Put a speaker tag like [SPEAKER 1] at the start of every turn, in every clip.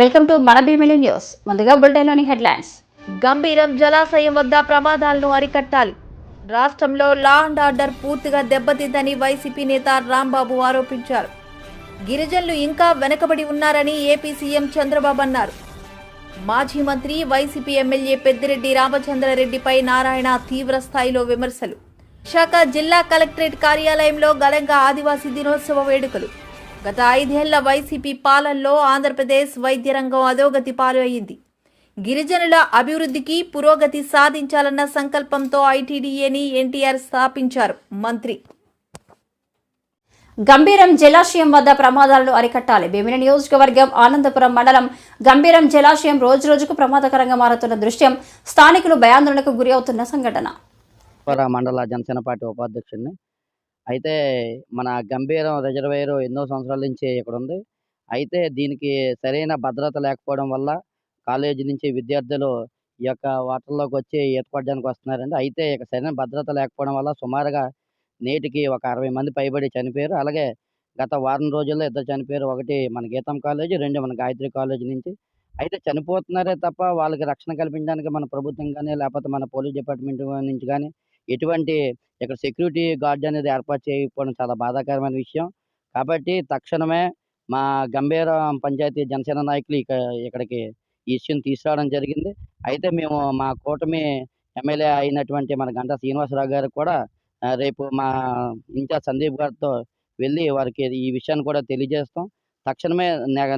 [SPEAKER 1] Welcome to మన Bheemili news. ముందుగా బులెటిన్లోని headlines.
[SPEAKER 2] Gambhiram జలాశయం వద్ద ప్రమాదాలను అరికట్టాలి. రాష్ట్రంలో లా అండ్ ఆర్డర్ పూర్తిగా దెబ్బతిందని వైసీపీ నేత రాంబాబు ఆరోపించారు. గిరిజనులు ఇంకా వెనకబడి ఉన్నారని ఏపీ సీఎం చంద్రబాబు అన్నారు. మాజీ మంత్రి వైసీపీ ఎమ్మెల్యే పెద్దిరెడ్డి రామచంద్రారెడ్డిపై నారాయణ తీవ్ర స్థాయిలో విమర్శలు. విశాఖ జిల్లా కలెక్టరేట్ కార్యాలయంలో ఘనంగా ఆదివాసీ దినోత్సవ వేడుకలు. గత ఐదేళ్ళ వైసీపీ పాలనలో ఆంధ్రప్రదేశ్ వైద్య రంగం అధోగతి పాలు అయింది గిరిజనుల అభివృద్ధికి పురోగతి సాధించాలన్న సంకల్పంతో ఐటీడీఏని ఎన్టీఆర్ స్థాపించారు మంత్రి.
[SPEAKER 1] గంభీరం జలాశయం వద్ద ప్రమాదాలను అరికట్టాలి. భీమిలి నియోజకవర్గం ఆనందపురం మండలం గంభీరం జలాశయం రోజురోజుకు ప్రమాదకరంగా మారుతున్న దృశ్యం స్థానికులు భయాందోళనకు గురి అవుతున్న సంఘటన.
[SPEAKER 3] మండల జనసేన పార్టీ ఉపాధ్యక్షుడిని అయితే మన గంభీరం రిజర్వేయర్ ఎన్నో సంవత్సరాల నుంచి ఇక్కడ ఉంది. అయితే దీనికి సరైన భద్రత లేకపోవడం వల్ల కాలేజీ నుంచి విద్యార్థులు ఈ యొక్క వాటర్లోకి వచ్చి ఈత కొట్టడానికి వస్తున్నారండి. అయితే ఇక సరైన భద్రత లేకపోవడం వల్ల సుమారుగా నేటికి ఒక అరవై మంది పైబడి చనిపోయారు. అలాగే గత వారం రోజుల్లో ఇద్దరు చనిపోయారు. ఒకటి మన గీతం కాలేజీ రెండు మన గాయత్రి కాలేజీ నుంచి. అయితే చనిపోతున్నారే తప్ప వాళ్ళకి రక్షణ కల్పించడానికి మన ప్రభుత్వం కానీ లేకపోతే మన పోలీస్ డిపార్ట్మెంట్ నుంచి కానీ ఎటువంటి ఇక్కడ సెక్యూరిటీ గార్డ్ అనేది ఏర్పాటు చేయకపోవడం చాలా బాధాకరమైన విషయం. కాబట్టి తక్షణమే మా గంభీరం పంచాయతీ జనసేన నాయకులు ఇక ఇక్కడికి ఈ విషయం తీసుకురావడం జరిగింది. అయితే మేము మా కూటమి ఎమ్మెల్యే అయినటువంటి మన గంటా శ్రీనివాసరావు గారు కూడా రేపు మా ఇన్ఛార్జ్ సందీప్ గారితో వెళ్ళి వారికి ఈ విషయాన్ని కూడా తెలియజేస్తాం. తక్షణమే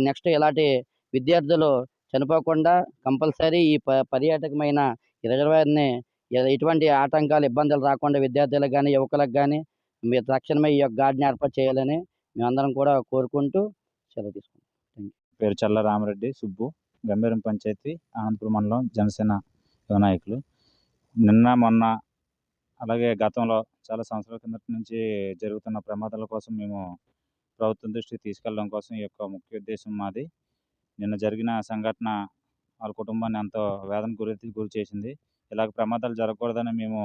[SPEAKER 3] నెక్స్ట్ ఇలాంటి విద్యార్థులు చనిపోకుండా కంపల్సరీ ఈ పర్యాటకమైన రిజర్వాయర్ని ఎటువంటి ఆటంకాలు ఇబ్బందులు రాకుండా విద్యార్థులకు కానీ యువకులకు కానీ మీరు తక్షణమే ఈ యొక్క గార్డ్ని ఏర్పాటు చేయాలని మేమందరం కూడా కోరుకుంటూ సెలవు తీసుకుంటాం
[SPEAKER 4] పేరు చల్ల రామరెడ్డి సుబ్బు గంభీరం పంచాయతీ అనంతపురం మండలం జనసేన యువ నాయకులు నిన్న మొన్న అలాగే గతంలో చాలా సంవత్సరాల కిందట నుంచి జరుగుతున్న ప్రమాదాల కోసం మేము ప్రభుత్వం దృష్టికి తీసుకెళ్ళడం కోసం ఈ యొక్క ముఖ్య ఉద్దేశం మాది. నిన్న జరిగిన సంఘటన వాళ్ళ కుటుంబాన్ని ఎంతో వేదన గురి గురి చేసింది. ఇలాగ ప్రమాదాలు జరగకూడదని మేము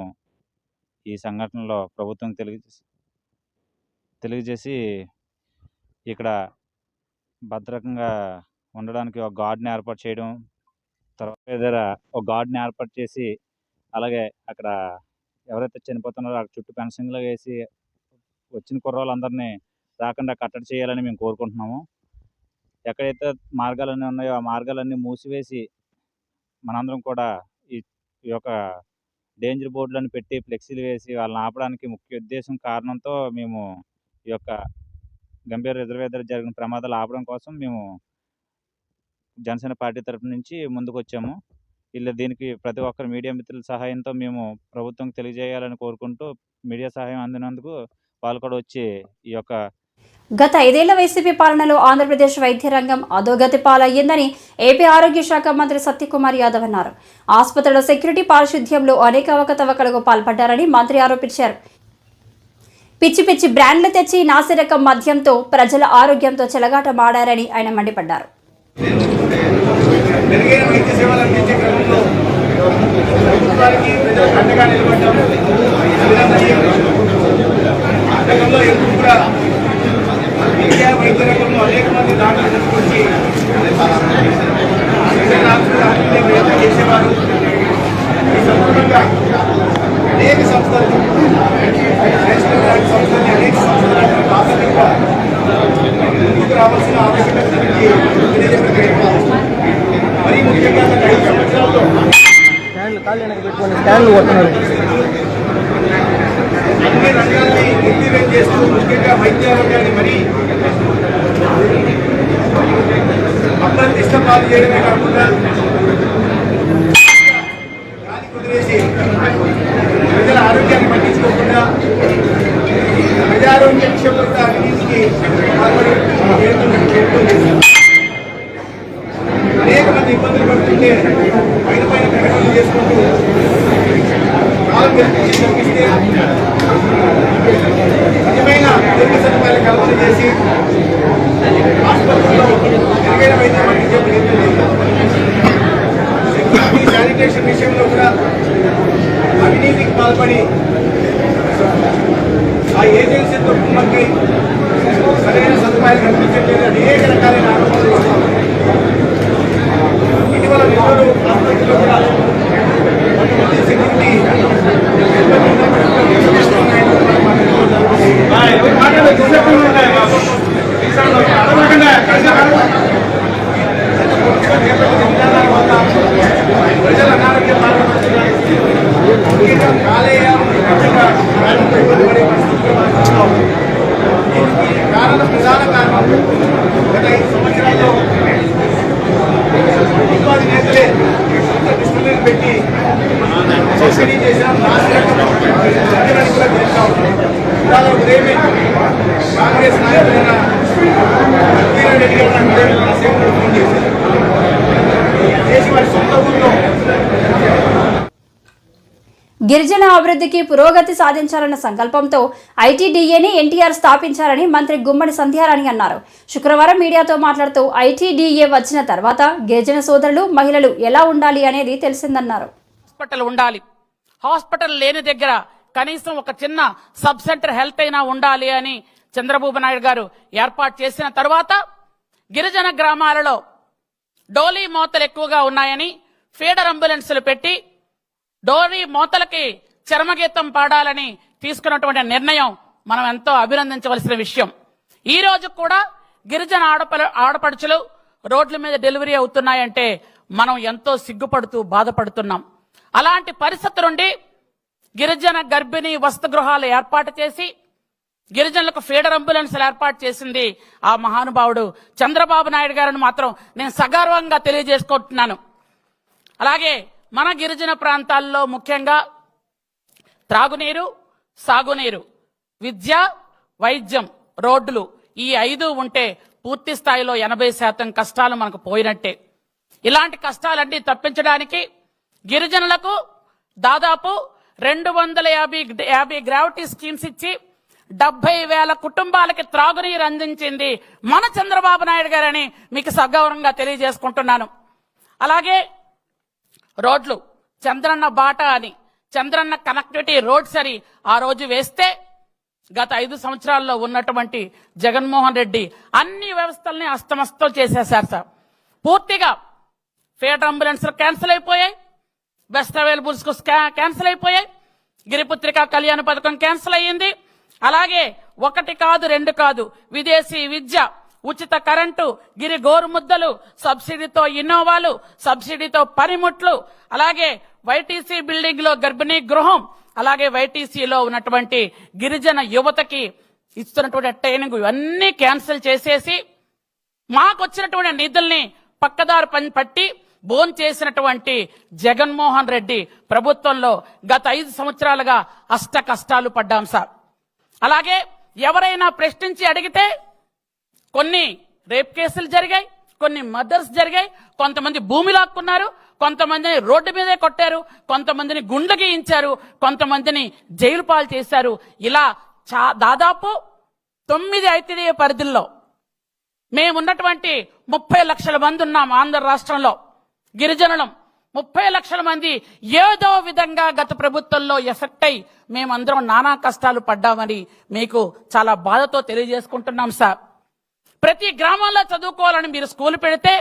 [SPEAKER 4] ఈ సంఘటనలో ప్రభుత్వం తెలియజేసి తెలియజేసి ఇక్కడ భద్రకంగా ఉండడానికి ఒక గార్డ్ని ఏర్పాటు చేయడం తర్వాత దగ్గర ఒక గార్డ్ని ఏర్పాటు చేసి అలాగే అక్కడ ఎవరైతే చనిపోతున్నారో అక్కడ చుట్టూ పెన్షన్లు వేసి వచ్చిన కుర్రోళ్ళందరినీ రాకుండా కట్టడి చేయాలని మేము కోరుకుంటున్నాము. ఎక్కడైతే మార్గాలన్నీ ఉన్నాయో ఆ మార్గాలన్నీ మూసివేసి మనందరం కూడా ఈ యొక్క డేంజర్ బోర్డులను పెట్టి ఫ్లెక్సీలు వేసి వాళ్ళని ఆపడానికి ముఖ్య ఉద్దేశం కారణంతో మేము ఈ యొక్క గంభీర రిజర్వేయర్ దగ్గర జరిగిన ప్రమాదాలు ఆపడం కోసం మేము జనసేన పార్టీ తరపు నుంచి ముందుకు వచ్చాము ఇలా దీనికి ప్రతి ఒక్కరు మీడియా మిత్రుల సహాయంతో మేము ప్రభుత్వం తెలియజేయాలని కోరుకుంటూ మీడియా సహాయం అందినందుకు వాళ్ళు కూడా వచ్చి ఈ యొక్క
[SPEAKER 1] గత ఐదేళ్ళ వైసీపీ పాలనలో ఆంధ్రప్రదేశ్ వైద్య రంగం అధోగతి పాలయ్యిందని ఏపీ ఆరోగ్య శాఖ మంత్రి సత్యకుమార్ యాదవ్ అన్నారు. ఆసుపత్రుల సెక్యూరిటీ పారిశుద్ధ్యంలో అనేక అవకతవకలకు పాల్పడ్డారని మంత్రి ఆరోపించారు. పిచ్చి పిచ్చి బ్రాండ్లు తెచ్చి నాసిరకం మద్యంతో ప్రజల ఆరోగ్యంతో చెలగాట మాడారని ఆయన మండిపడ్డారు.
[SPEAKER 5] ప్రభుత్వానికి ప్రజలకు అండగా నిలబడ్డాము అభినందనీయం. ఆ క్రమంలో ఎప్పుడు కూడా విద్యా వైద్య రంగంలో అనేక మంది డాక్టర్లు తీసుకొచ్చి ప్రజల ఆరోగ్యాన్ని ప్రయత్నం చేసేవారు ఈ సందర్భంగా అనేక సంస్థలు నేషనల్ బ్యాంక్ సంస్థలు అనేక సంస్థలు ప్రాథమికంగా ముందుకు రావాల్సిన ఆవశ్యకత గురించి తెలియజేయడం మరీ ముఖ్యంగా గత ఐదు సంవత్సరాల్లో అన్ని రంగాల్ని నిర్వీర్యం చేస్తూ ముఖ్యంగా వైద్య రంగాన్ని మరీ అప్రతిష్ట పాలు చేయడమే కాకుండా గాలి కుదిరేసి ప్రజల ఆరోగ్యాన్ని పట్టించుకోకుండా ప్రజారోగ్య విషయంలో కూడా అనేక మంది ఇబ్బందులు పడుతుంటే పైన పైన ప్రకటనలు చేసుకుంటూ కాలం గెలిపించి తప్పిస్తే నిజమైన ఆరోగ్య సదుపాయాలు కల్పన చేసి ఆసుపత్రుల్లో మెరుగైన వైద్యం అందించే ప్రయత్నం చేశారు. శానిటేషన్ విషయంలో కూడా అవినీతికి పాల్పడి ఆ ఏజెన్సీతో కుమ్మకి సరైన సదుపాయాలు కల్పించట్లేదు. అనేక రకాలైన ఆరోపణలు ఇటీవల నెల్లూరు ప్రాంతంలో కూడా
[SPEAKER 1] గిరిజన అభివృద్ధికి పురోగతి సాధించాలన్న సంకల్పంతో ఐటీడీఏని ఎన్టీఆర్ స్థాపించారని మంత్రి గుమ్మడి సంధ్యారాణి అన్నారు. శుక్రవారం మీడియాతో మాట్లాడుతూ ఐటీడీఏ వచ్చిన తర్వాత గిరిజన సోదరులు మహిళలు ఎలా ఉండాలి అనేది తెలిసిందన్నారు.
[SPEAKER 6] హాస్పిటల్ ఉండాలి. హాస్పిటల్ లేని దగ్గర కనీసం ఒక చిన్న సబ్ సెంటర్ హెల్త్ అయినా ఉండాలి అని చంద్రబాబు నాయుడు గారు ఏర్పాటు చేసిన తర్వాత గిరిజన గ్రామాలలో డోలీ మోతలు ఎక్కువగా ఉన్నాయని ఫీడర్ అంబులెన్సులు పెట్టి డోలీ మోతలకి చర్మగీతం పాడాలని తీసుకున్నటువంటి నిర్ణయం మనం ఎంతో అభినందించవలసిన విషయం. ఈ రోజు కూడా గిరిజన ఆడపల ఆడపడుచులు రోడ్ల మీద డెలివరీ అవుతున్నాయంటే మనం ఎంతో సిగ్గుపడుతూ బాధపడుతున్నాం. అలాంటి పరిస్థితి నుండి గిరిజన గర్భిణీ వసతి గృహాలు ఏర్పాటు చేసి గిరిజనులకు ఫీడర్ అంబులెన్స్లు ఏర్పాటు చేసింది ఆ మహానుభావుడు. చంద్రబాబు నాయుడు గారిని మాత్రం నేను సగర్వంగా తెలియజేసుకుంటున్నాను. అలాగే మన గిరిజన ప్రాంతాల్లో ముఖ్యంగా త్రాగునీరు సాగునీరు విద్య వైద్యం రోడ్లు ఈ ఐదు ఉంటే పూర్తి స్థాయిలో ఎనభై శాతం కష్టాలు మనకు పోయినట్టే. ఇలాంటి కష్టాలన్నీ తప్పించడానికి గిరిజనులకు దాదాపు రెండు వందల యాభై యాభై గ్రావిటీ స్కీమ్స్ ఇచ్చి డెబ్బై వేల కుటుంబాలకి త్రాగునీరు అందించింది మన చంద్రబాబు నాయుడు గారని మీకు సగౌరవంగా తెలియజేసుకుంటున్నాను. అలాగే రోడ్లు చంద్రన్న బాట అని చంద్రన్న కనెక్టివిటీ రోడ్స్ అని ఆ రోజు వేస్తే గత ఐదు సంవత్సరాల్లో ఉన్నటువంటి జగన్మోహన్ రెడ్డి అన్ని వ్యవస్థల్ని అస్తమస్తం చేసేశారు సార్. పూర్తిగా ఫేటర్ అంబులెన్స్లు క్యాన్సిల్ అయిపోయాయి. బెస్ట్ అవైలబుల్స్కు క్యాన్సిల్ అయిపోయాయి. గిరిపుత్రిక కళ్యాణ పథకం క్యాన్సిల్ అయ్యింది. అలాగే ఒకటి కాదు రెండు కాదు. విదేశీ విద్య ఉచిత కరెంటు గిరి గోరుముద్దలు సబ్సిడీతో ఇన్నోవాలు సబ్సిడీతో పనిముట్లు అలాగే వైటీసీ బిల్డింగ్లో గర్భిణీ గృహం అలాగే వైటీసీలో ఉన్నటువంటి గిరిజన యువతకి ఇస్తున్నటువంటి ట్రైనింగ్ ఇవన్నీ క్యాన్సిల్ చేసేసి మాకు వచ్చినటువంటి నిధుల్ని పక్కదారి పని పట్టి బోన్ చేసినటువంటి జగన్మోహన్ రెడ్డి ప్రభుత్వంలో గత ఐదు సంవత్సరాలుగా అష్ట కష్టాలు పడ్డాం సార్. అలాగే ఎవరైనా ప్రశ్నించి అడిగితే కొన్ని రేప్ కేసులు జరిగాయి కొన్ని మర్డర్స్ జరిగాయి. కొంతమంది భూమి లాక్కున్నారు కొంతమందిని రోడ్డు మీదే కొట్టారు కొంతమందిని గుండె గీయించారు కొంతమందిని జైలు పాలు చేశారు. ఇలా చా దాదాపు తొమ్మిది ఐటీడీఏ పరిధుల్లో మేమున్నటువంటి ముప్పై లక్షల మంది ఉన్నాం ఆంధ్ర రాష్ట్రంలో. గిరిజనులం. ముప్పై లక్షల మంది ఏదో విధంగా గత ప్రభుత్వంలో ఎఫెక్ట్ అయి మేమందరం నానా కష్టాలు పడ్డామని మీకు చాలా బాధతో తెలియజేసుకుంటున్నాం సార్. ప్రతి గ్రామంలో చదువుకోవాలని మీరు స్కూల్ పెడితే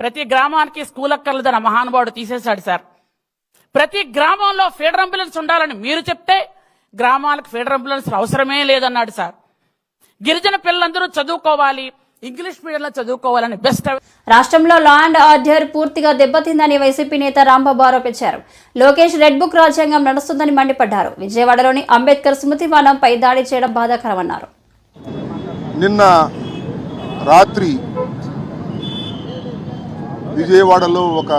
[SPEAKER 6] ప్రతి గ్రామానికి స్కూల్ అక్కర్లేదని మహానుభావుడు తీసేశాడు సార్. ప్రతి గ్రామంలో ఫీడర్ అంబులెన్స్ ఉండాలని మీరు చెప్తే గ్రామాలకు ఫీడర్ అంబులెన్స్ అవసరమే లేదన్నాడు సార్. గిరిజన పిల్లలందరూ చదువుకోవాలి ఇంగ్లీష్ మీడియంలో చదువుకోవాలని బెస్ట్
[SPEAKER 1] రాష్ట్రంలో లా అండ్ ఆర్డర్ పూర్తిగా దెబ్బతిందని వైసీపీ నేత రాంబాబు ఆరోపించారు. లోకేష్ రెడ్ బుక్ రాజ్యాంగం నడుస్తుందని మండిపడ్డారు. విజయవాడలోని అంబేద్కర్ స్మృతి వనంపై దాడి చేయడం బాధాకరమన్నారు.
[SPEAKER 7] నిన్న రాత్రి విజయవాడలో ఒక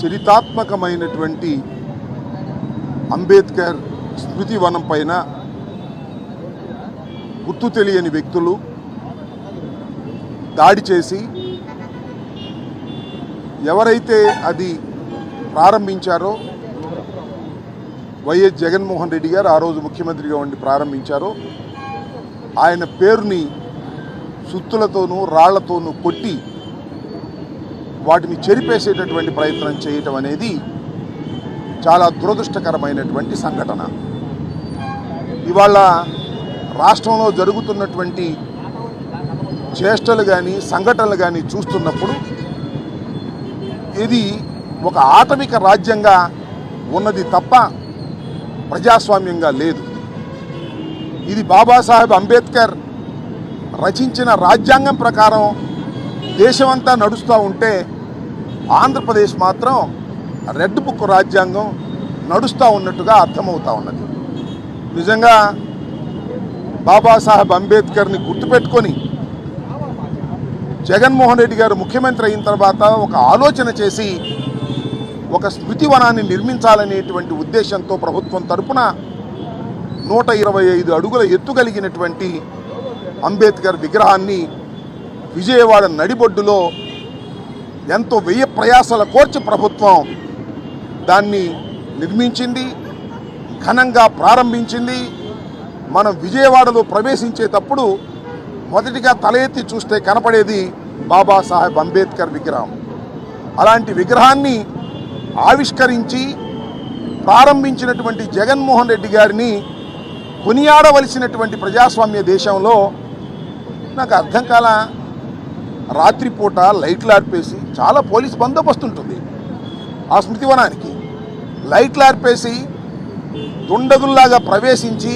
[SPEAKER 7] చరితాత్మకమైనటువంటి అంబేద్కర్ స్మృతి వనం పైన గుర్తు తెలియని వ్యక్తులు దాడి చేసి ఎవరైతే అది ప్రారంభించారో వైఎస్ జగన్మోహన్ రెడ్డి గారు ఆ రోజు ముఖ్యమంత్రిగా ఉండి ప్రారంభించారో ఆయన పేరుని సుత్తులతోనూ రాళ్ళతోనూ కొట్టి వాటిని చెరిపేసేటటువంటి ప్రయత్నం చేయటం అనేది చాలా దురదృష్టకరమైనటువంటి సంఘటన. ఇవాళ రాష్ట్రంలో జరుగుతున్నటువంటి చేష్టలు కానీ సంఘటనలు కానీ చూస్తున్నప్పుడు ఇది ఒక ఆటవిక రాజ్యంగా ఉన్నది తప్ప ప్రజాస్వామ్యంగా లేదు. ఇది బాబాసాహెబ్ అంబేద్కర్ రచించిన రాజ్యాంగం ప్రకారం దేశమంతా నడుస్తూ ఉంటే ఆంధ్రప్రదేశ్ మాత్రం రెడ్ బుక్ రాజ్యాంగం నడుస్తూ ఉన్నట్టుగా అర్థమవుతూ ఉన్నది. నిజంగా బాబాసాహెబ్ అంబేద్కర్ని గుర్తుపెట్టుకొని జగన్మోహన్ రెడ్డి గారు ముఖ్యమంత్రి అయిన తర్వాత ఒక ఆలోచన చేసి ఒక స్మృతివనాన్ని నిర్మించాలనేటువంటి ఉద్దేశంతో ప్రభుత్వం తరపున నూట ఇరవై ఐదు అడుగుల ఎత్తు కలిగినటువంటి అంబేద్కర్ విగ్రహాన్ని విజయవాడ నడిబొడ్డులో ఎంతో వెయ్యి ప్రయాసాల కోర్చి ప్రభుత్వం దాన్ని నిర్మించింది ఘనంగా ప్రారంభించింది. మనం విజయవాడలో ప్రవేశించేటప్పుడు మొదటిగా తల ఎత్తి చూస్తే కనపడేది బాబాసాహెబ్ అంబేద్కర్ విగ్రహం. అలాంటి విగ్రహాన్ని ఆవిష్కరించి ప్రారంభించినటువంటి జగన్మోహన్ రెడ్డి గారిని కొనియాడవలసినటువంటి ప్రజాస్వామ్య దేశంలో నాకు అర్థం కాల రాత్రిపూట లైట్లు ఆర్పేసి చాలా పోలీస్ బందోబస్తు ఉంటుంది ఆ స్మృతివనానికి. లైట్లు ఆర్పేసి దుండగుల్లాగా ప్రవేశించి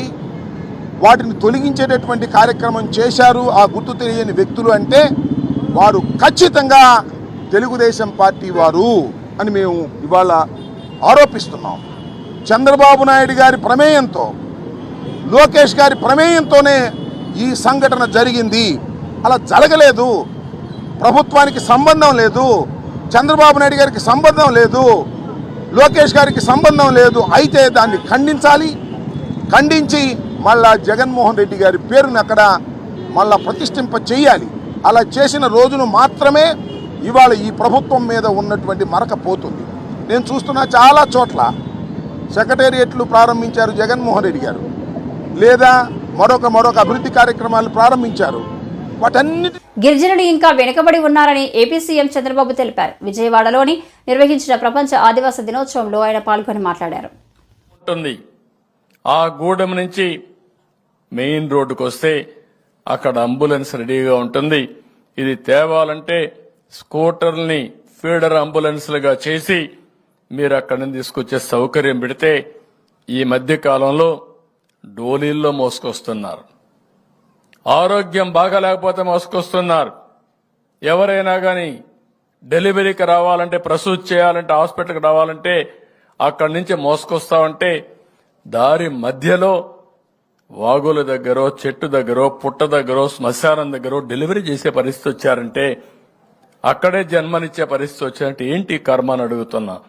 [SPEAKER 7] వాటిని తొలగించేటటువంటి కార్యక్రమం చేశారు ఆ గుర్తు తెలియని వ్యక్తులు అంటే వారు ఖచ్చితంగా తెలుగుదేశం పార్టీ వారు అని మేము ఇవాళ ఆరోపిస్తున్నాం. చంద్రబాబు నాయుడు గారి ప్రమేయంతో లోకేష్ గారి ప్రమేయంతోనే ఈ సంఘటన జరిగింది. అలా జరగలేదు. ప్రభుత్వానికి సంబంధం లేదు. చంద్రబాబు నాయుడు గారికి సంబంధం లేదు. లోకేష్ గారికి సంబంధం లేదు. అయితే దాన్ని ఖండించాలి. ఖండించి మళ్ళా జగన్మోహన్ రెడ్డి గారి పేరును అక్కడ మళ్ళా ప్రతిష్ఠింప చేయాలి. అలా చేసిన రోజును మాత్రమే ఇవాళ ఈ ప్రభుత్వం మీద ఉన్నటువంటి మరక పోతుంది. నేను చూస్తున్న చాలా చోట్ల సెక్రటేరియట్లు ప్రారంభించారు జగన్మోహన్ రెడ్డి గారు. లేదా మరొక మరొక అభివృద్ధి కార్యక్రమాలు ప్రారంభించారు. వాటన్నిటి
[SPEAKER 1] గిరిజనులు ఇంకా వెనుకబడి ఉన్నారని ఏపీ సీఎం చంద్రబాబు తెలిపారు. విజయవాడలోని నిర్వహించిన ప్రపంచ ఆదివాసీ దినోత్సవంలో ఆయన పాల్గొని మాట్లాడారు.
[SPEAKER 8] ఆ గూడెం నుంచి మెయిన్ రోడ్డుకు వస్తే అక్కడ అంబులెన్స్ రెడీగా ఉంటుంది. ఇది తేవాలంటే స్కూటర్ని ఫీడర్ అంబులెన్స్లుగా చేసి మీరు అక్కడి నుంచి తీసుకొచ్చే సౌకర్యం పెడితే ఈ మధ్య కాలంలో డోలీల్లో మోసుకొస్తున్నారు. ఆరోగ్యం బాగాలేకపోతే మోసుకొస్తున్నారు. ఎవరైనా కానీ డెలివరీకి రావాలంటే ప్రసూతి చేయాలంటే హాస్పిటల్కి రావాలంటే అక్కడి నుంచి మోసుకొస్తామంటే దారి మధ్యలో వాగుల దగ్గరో చెట్టు దగ్గర పుట్ట దగ్గరో శ్మశానం దగ్గర డెలివరీ చేసే పరిస్థితి వచ్చారంటే అక్కడే జన్మనిచ్చే పరిస్థితి వచ్చారంటే ఏంటి కర్మ అని అడుగుతున్నా.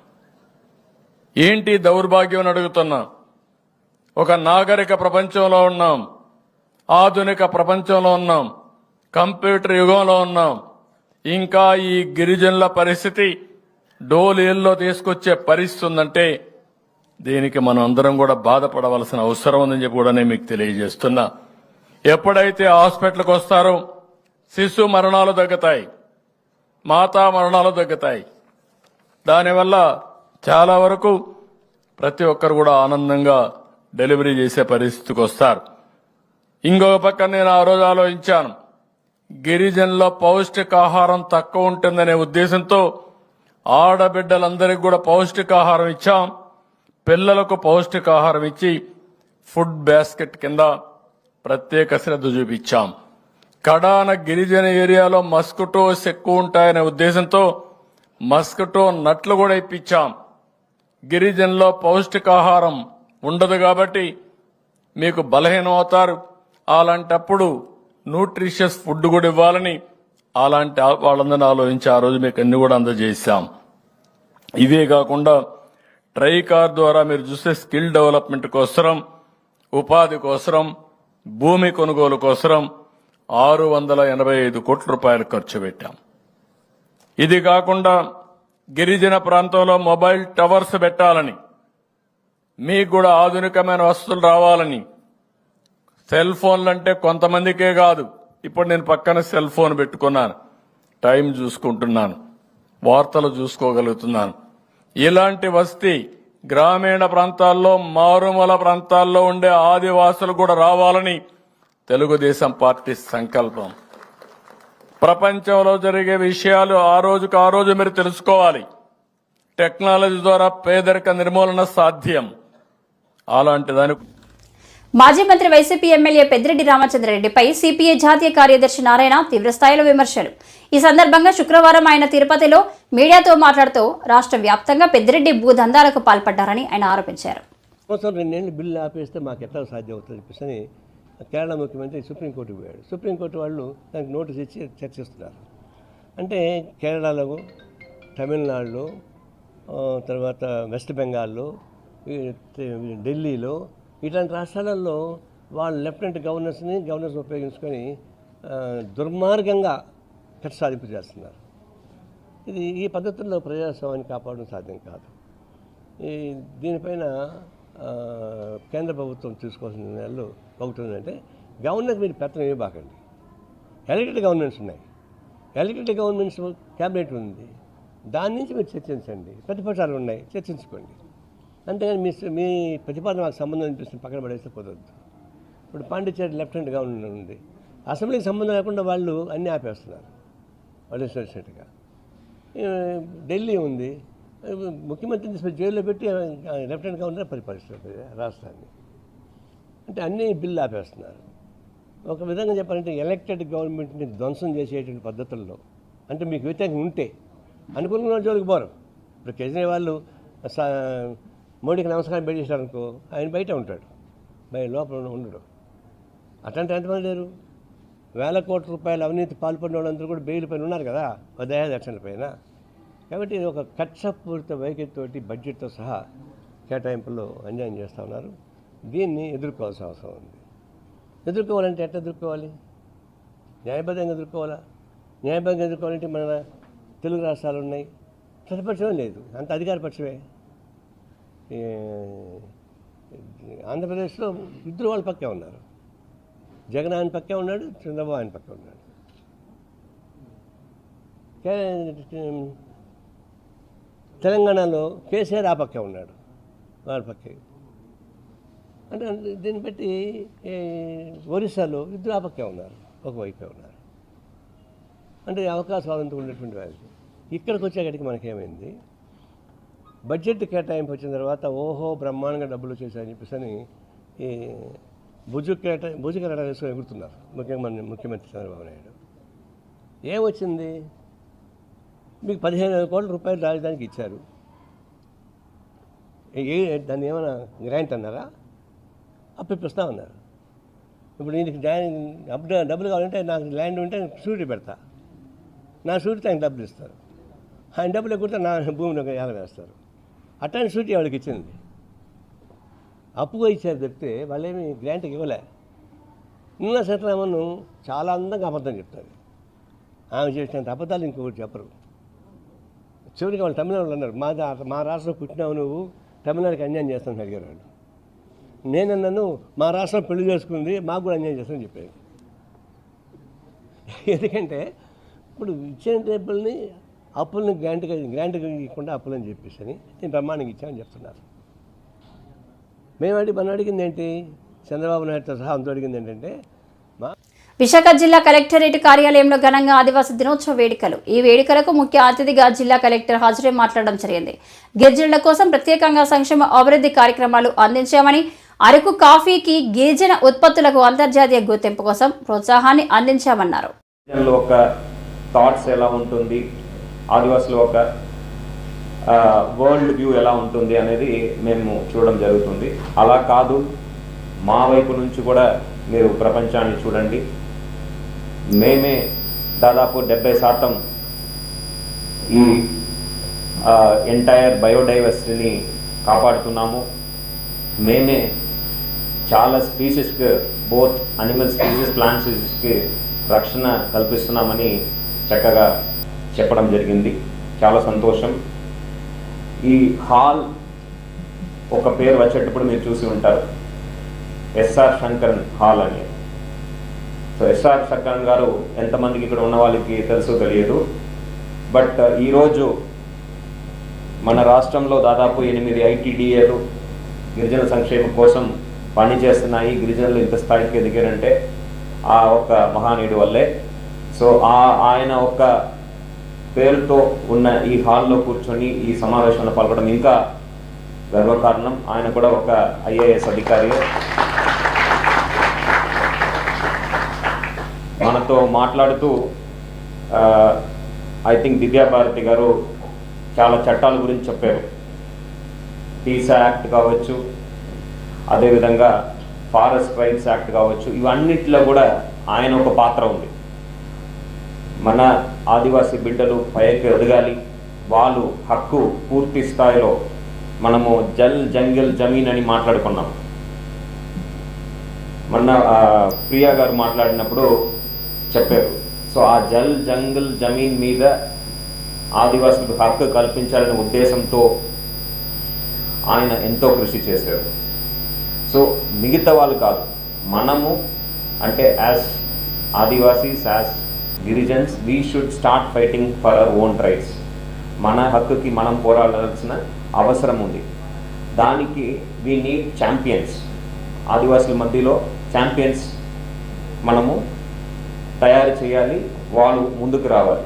[SPEAKER 8] ఏంటి దౌర్భాగ్యం అని అడుగుతున్నా. ఒక నాగరిక ప్రపంచంలో ఉన్నాం. ఆధునిక ప్రపంచంలో ఉన్నాం. కంప్యూటర్ యుగంలో ఉన్నాం. ఇంకా ఈ గిరిజనుల పరిస్థితి డోలీల్లో తీసుకొచ్చే పరిస్థితి ఉందంటే దీనికి మనం అందరం కూడా బాధపడవలసిన అవసరం ఉందని చెప్పి కూడా నేను మీకు తెలియజేస్తున్నా. ఎప్పుడైతే హాస్పిటల్కి వస్తారో శిశు మరణాలు తగ్గుతాయి. మాతా మరణాలు తగ్గుతాయి. దానివల్ల చాలా వరకు ప్రతి ఒక్కరు కూడా ఆనందంగా డెలివరీ చేసే పరిస్థితికి వస్తారు. ఇంకొక పక్క నేను ఆ రోజు ఆలోచించాను. గిరిజనుల పౌష్టికాహారం తక్కువ ఉంటుందనే ఉద్దేశంతో ఆడబిడ్డలందరికీ కూడా పౌష్టికాహారం ఇచ్చాం. పిల్లలకు పౌష్టికాహారం ఇచ్చి ఫుడ్ బాస్కెట్ కింద ప్రత్యేక శ్రద్ధ చూపించాం. కడాన గిరిజన ఏరియాలో మస్కిటోస్ ఎక్కువ ఉంటాయనే ఉద్దేశంతో మస్కిటో నట్లు కూడా ఇప్పించాం. గిరిజనులో పౌష్టికాహారం ఉండదు కాబట్టి మీకు బలహీనం అవుతారు. అలాంటప్పుడు న్యూట్రిషియస్ ఫుడ్ కూడా ఇవ్వాలని అలాంటి వాళ్ళందరినీ ఆలోచించి ఆ రోజు మీకు అన్ని కూడా అందజేశాం. ఇవే కాకుండా ట్రై కార్ ద్వారా మీరు చూస్తే స్కిల్ డెవలప్మెంట్ కోసరం ఉపాధి కోసరం భూమి కొనుగోలు కోసరం ఆరు వందల ఎనభై ఐదు కోట్ల రూపాయలు ఖర్చు పెట్టాం. ఇది కాకుండా గిరిజన ప్రాంతంలో మొబైల్ టవర్స్ పెట్టాలని మీకు కూడా ఆధునికమైన వస్తువులు రావాలని. సెల్ ఫోన్లు అంటే కొంతమందికే కాదు ఇప్పుడు నేను పక్కన సెల్ ఫోన్ పెట్టుకున్నాను టైం చూసుకుంటున్నాను వార్తలు చూసుకోగలుగుతున్నాను. ఇలాంటి వస్తీ గ్రామీణ ప్రాంతాల్లో మారుమూల ప్రాంతాల్లో ఉండే ఆదివాసులు కూడా రావాలని తెలుగుదేశం పార్టీ సంకల్పం. ప్రపంచంలో జరిగే విషయాలు ఆ రోజుకు ఆ రోజు మీరు తెలుసుకోవాలి. టెక్నాలజీ ద్వారా పేదరిక నిర్మూలన సాధ్యం. అలాంటి దాని
[SPEAKER 1] మాజీ మంత్రి వైసీపీ ఎమ్మెల్యే పెద్దిరెడ్డి రామచంద్రరెడ్డిపై సిపిఐ జాతీయ కార్యదర్శి నారాయణ తీవ్రస్థాయిలో విమర్శలు. ఈ సందర్భంగా శుక్రవారం ఆయన తిరుపతిలో మీడియాతో మాట్లాడుతూ రాష్ట్ర వ్యాప్తంగా పెద్దిరెడ్డి భూదందాలకు పాల్పడ్డారని ఆయన ఆరోపించారు.
[SPEAKER 9] సంవత్సరం రెండేళ్ళు బిల్లు ఆపేస్తే మాకు ఎట్లా సాధ్యం అవుతుంది చెప్పేసి కేరళ ముఖ్యమంత్రి సుప్రీంకోర్టుకు పోయాడు. సుప్రీంకోర్టు వాళ్ళు దానికి నోటీస్ ఇచ్చి చర్చిస్తున్నారు. అంటే కేరళలో తమిళనాడులో తర్వాత వెస్ట్ బెంగాల్లో ఢిల్లీలో ఇట్లాంటి రాష్ట్రాలలో వాళ్ళు లెఫ్టినెంట్ గవర్నర్స్ని గవర్నర్స్ ఉపయోగించుకొని దుర్మార్గంగా ఖర్చు సాధింపు చేస్తున్నారు. ఇది ఈ పద్ధతుల్లో ప్రజాస్వామ్యాన్ని కాపాడడం సాధ్యం కాదు. ఈ దీనిపైన కేంద్ర ప్రభుత్వం తీసుకోవాల్సిన నిర్ణయాలు ఒకటి ఉందంటే గవర్నర్ మీరు పెత్తనం ఇవ్వబాకండి ఎలక్టెడ్ గవర్నమెంట్స్ ఉన్నాయి. ఎలక్టెడ్ గవర్నమెంట్స్ క్యాబినెట్ ఉంది. దాని నుంచి మీరు చర్చించండి. ప్రతిపక్షాలు ఉన్నాయి. చర్చించుకోండి. అంతేగాని మీ మీ ప్రతిపాదన మాకు సంబంధం అనిపిస్తుంది పక్కన పడేస్తే కుదరదు. ఇప్పుడు పాండిచేరి లెఫ్టినెంట్ గవర్నర్ ఉంది. అసెంబ్లీకి సంబంధం లేకుండా వాళ్ళు అన్నీ ఆపేస్తున్నారు వాళ్ళు ఢిల్లీ ఉంది. ముఖ్యమంత్రిని తీసుకొని జైల్లో పెట్టి లెఫ్టినెంట్ గవర్నర్ పరిపాలిస్తారు రాష్ట్రాన్ని. అంటే అన్నీ బిల్లు ఆపేస్తున్నారు. ఒక విధంగా చెప్పాలంటే ఎలక్టెడ్ గవర్నమెంట్ని ధ్వంసం చేసేటువంటి పద్ధతుల్లో అంటే మీకు వ్యతిరేకం ఉంటే అనుకూలంగా జోలికి పోరు. ఇప్పుడు కేజ్రీవాల్ మోడీకి నమస్కారం పెట్టేశారనుకో ఆయన బయట ఉంటాడు. బయట లోపల ఉండడు అట్లాంటి ఎంతమంది లేరు? వేల కోట్ల రూపాయల అవినీతి పాల్పడిన వాళ్ళందరూ కూడా బెయిల్ పైన ఉన్నారు కదా దయాదక్షిణ పైన. కాబట్టి ఇది ఒక కక్షపూరిత వైఖరితోటి బడ్జెట్తో సహా కేటాయింపుల్లో అన్యాయం చేస్తూ ఉన్నారు. దీన్ని ఎదుర్కోవాల్సిన అవసరం ఉంది. ఎదుర్కోవాలంటే ఎట్లా ఎదుర్కోవాలి? న్యాయబద్ధంగా ఎదుర్కోవాలా? న్యాయబద్ధంగా ఎదుర్కోవాలంటే మన తెలుగు రాష్ట్రాలు ఉన్నాయి. ప్రతిపక్షమే లేదు. అంత అధికార పక్షమే. ఆంధ్రప్రదేశ్లో ఇద్దరు వాళ్ళ పక్కే ఉన్నారు. జగన్ ఆయన పక్కే ఉన్నాడు చంద్రబాబు ఆయన పక్కే ఉన్నాడు. కే- తెలంగాణలో కేసీఆర్ ఆ పక్కే ఉన్నాడు వాళ్ళ పక్కే. అంటే దీన్ని బట్టి ఒరిస్సాలో ఇద్దరు ఆ పక్కే ఉన్నారు ఒకవైపే ఉన్నారు. అంటే అవకాశాలు అంతా ఉన్నటువంటి వాళ్ళు. ఇక్కడికి వచ్చేకటికి మనకేమైంది? బడ్జెట్ కేటాయింపు వచ్చిన తర్వాత ఓహో బ్రహ్మాండంగా డబ్బులు వచ్చేసాయని చెప్పేసి అని ఈ భుజు కేట భుజు కేటా వేసుకొని ఎగురుతున్నారు. ముఖ్యమంత్రి ముఖ్యమంత్రి చంద్రబాబు నాయుడు. ఏమొచ్చింది మీకు పదిహేను వేల కోట్ల రూపాయలు రాజధానికి ఇచ్చారు. ఏ దాన్ని ఏమైనా గ్రాంట్ అన్నారా? అప్పిస్తా ఉన్నారు. ఇప్పుడు నీకు అప్ డబ్బులు కావాలంటే నాకు ల్యాండ్ ఉంటే షూరిటీ పెడతా. నా షూరిటీ ఆయన డబ్బులు ఇస్తారు. ఆయన డబ్బులు ఎక్కితే నా భూమిని ఒక వేస్తారు. అట్లాంటి షూరిటీ వాళ్ళకి ఇచ్చింది? అప్పుగా ఇచ్చారు చెప్తే వాళ్ళేమి గ్రాంట్కి ఇవ్వలే. నిన్న సీతారామన్ చాలా అందంగా అబద్ధం చెప్తారు. ఆమె చేసినంత అబద్ధాలు ఇంకొకటి చెప్పరు. చివరికి వాళ్ళు తమిళనాడు అన్నారు మా మా రాష్ట్రంలో పుట్టినావు నువ్వు తమిళనాడుకి అన్యాయం చేస్తాను అడిగారు వాళ్ళు. నేను నన్ను మా రాష్ట్రం పెళ్ళి చేసుకుంది మాకు కూడా అన్యాయం చేస్తానని చెప్పాను ఎందుకంటే ఇప్పుడు ఇచ్చిన టేబుల్ని అప్పుల్ని గ్రాంట్గా గ్రాంట్గా ఇవ్వకుండా అప్పులని చెప్పేసి అని నేను బ్రహ్మాండంగా ఇచ్చామని చెప్తున్నారు. మేము అడిగి మనం అడిగింది ఏంటి? చంద్రబాబు నాయుడుతో సహా అంతా అడిగింది ఏంటంటే మా
[SPEAKER 1] విశాఖ జిల్లా కలెక్టరేట్ కార్యాలయంలో ఘనంగా ఆదివాసీ దినోత్సవ వేడుకలు. ఈ వేడుకలకు ముఖ్య అతిథిగా జిల్లా కలెక్టర్ హాజరై మాట్లాడడం జరిగింది. గిరిజనుల కోసం ప్రత్యేకంగా సంక్షేమ అభివృద్ధి కార్యక్రమాలు అందించామని అరకు కాఫీకి గిరిజన ఉత్పత్తులకు అంతర్జాతీయ గుర్తింపు కోసం ప్రోత్సాహాన్ని అందించామన్నారు.
[SPEAKER 10] గిరిజనుల ఒక థాట్స్ ఎలా ఉంటుంది? ఆదివాసులు ఒక వరల్డ్ వ్యూ ఎలా ఉంటుంది అనేది మేము చూడడం జరుగుతుంది. అలా కాదు మా వైపు నుంచి కూడా మీరు ప్రపంచాన్ని చూడండి. మేమే దాదాపు డెబ్బై శాతం ఈ ఎంటైర్ బయోడైవర్సిటీని కాపాడుతున్నాము. మేమే చాలా స్పీసెస్కి బోత్ అనిమల్ స్పీసెస్ ప్లాంట్ స్పీసెస్కి రక్షణ కల్పిస్తున్నామని చక్కగా చెప్పడం జరిగింది. చాలా సంతోషం. ఈ హాల్ ఒక పేరు వచ్చేటప్పుడు మీరు చూసి ఉంటారు. ఎస్ఆర్ శంకరన్ హాల్ అని. సో ఎస్ఆర్ శంకరన్ గారు ఎంతమందికి ఇక్కడ ఉన్న వాళ్ళకి తెలుసు తెలియదు. బట్ ఈరోజు మన రాష్ట్రంలో దాదాపు ఎనిమిది ఐటీడీఏలు గిరిజన సంక్షేమం కోసం పనిచేస్తున్నాయి. గిరిజనులు ఇంత స్థాయికి ఎదిగారంటే ఆ ఒక్క మహానీయుడు వల్లే. సో ఆ ఆయన ఒక్క పేరుతో ఉన్న ఈ హాల్లో కూర్చొని ఈ సమావేశంలో పాల్గొనడం ఇంకా గర్వకారణం. ఆయన కూడా ఒక ఐఏఎస్ అధికారి. మనతో మాట్లాడుతూ ఐ థింక్ దివ్యాభారతి గారు చాలా చట్టాల గురించి చెప్పారు. పీసా యాక్ట్ కావచ్చు అదేవిధంగా ఫారెస్ట్ రైట్స్ యాక్ట్ కావచ్చు ఇవన్నిటిలో కూడా ఆయన ఒక పాత్ర ఉంది. మన ఆదివాసీ బిడ్డలు పైకి ఎదగాలి. వాళ్ళు హక్కు పూర్తి స్థాయిలో మనము జల్ జంగిల్ జమీన్ అని మాట్లాడుకున్నాం. మొన్న ప్రియా గారు మాట్లాడినప్పుడు చెప్పారు. సో ఆ జల్ జంగిల్ జమీన్ మీద ఆదివాసులకు హక్కు కల్పించాలనే ఉద్దేశంతో ఆయన ఎంతో కృషి చేశారు. సో మిగతా వాళ్ళు కాదు. మనము అంటే as Adivasis as Girijans we should start fighting for our own rights మన హక్కుకి మనం పోరాడాల్సిన అవసరం ఉంది. దానికి వీ నీడ్ ఛాంపియన్స్ ఆదివాసుల మధ్యలో ఛాంపియన్స్ మనము తయారు చేయాలి వాళ్ళు ముందుకు రావాలి.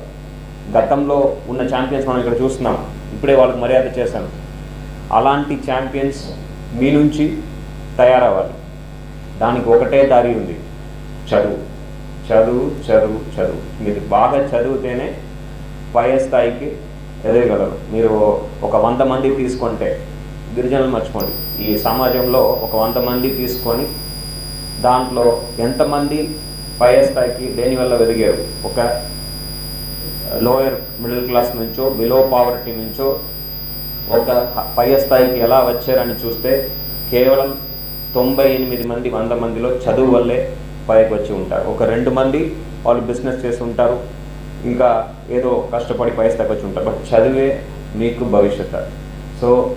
[SPEAKER 10] గతంలో ఉన్న ఛాంపియన్స్ మనం ఇక్కడ చూస్తున్నాం. ఇప్పుడే వాళ్ళకి మర్యాద చేశాను అలాంటి ఛాంపియన్స్ మీ నుంచి తయారవ్వాలి. దానికి ఒకటే దారి ఉంది. చదువు. చదువు చదువు చదువు. మీరు బాగా చదివితేనే పై స్థాయికి ఎదగలరు మీరు ఒక వంద మంది తీసుకుంటే గిరిజనులు మర్చిపోండి. ఈ సమాజంలో ఒక వంద మంది తీసుకొని దాంట్లో ఎంతమంది పై స్థాయికి దేనివల్ల ఎదిగారు? ఒక లోయర్ మిడిల్ క్లాస్ నుంచో బిలో పావర్టీ నుంచో ఒక పై స్థాయికి ఎలా వచ్చారని చూస్తే కేవలం తొంభై ఎనిమిది మంది వంద మందిలో చదువు వల్లే పైకి వచ్చి ఉంటారు. ఒక రెండు మంది వాళ్ళు బిజినెస్ చేసి ఉంటారు. ఇంకా ఏదో కష్టపడి పై స్థాయికి వచ్చి ఉంటారు. బట్ చదివే మీకు భవిష్యత్ సో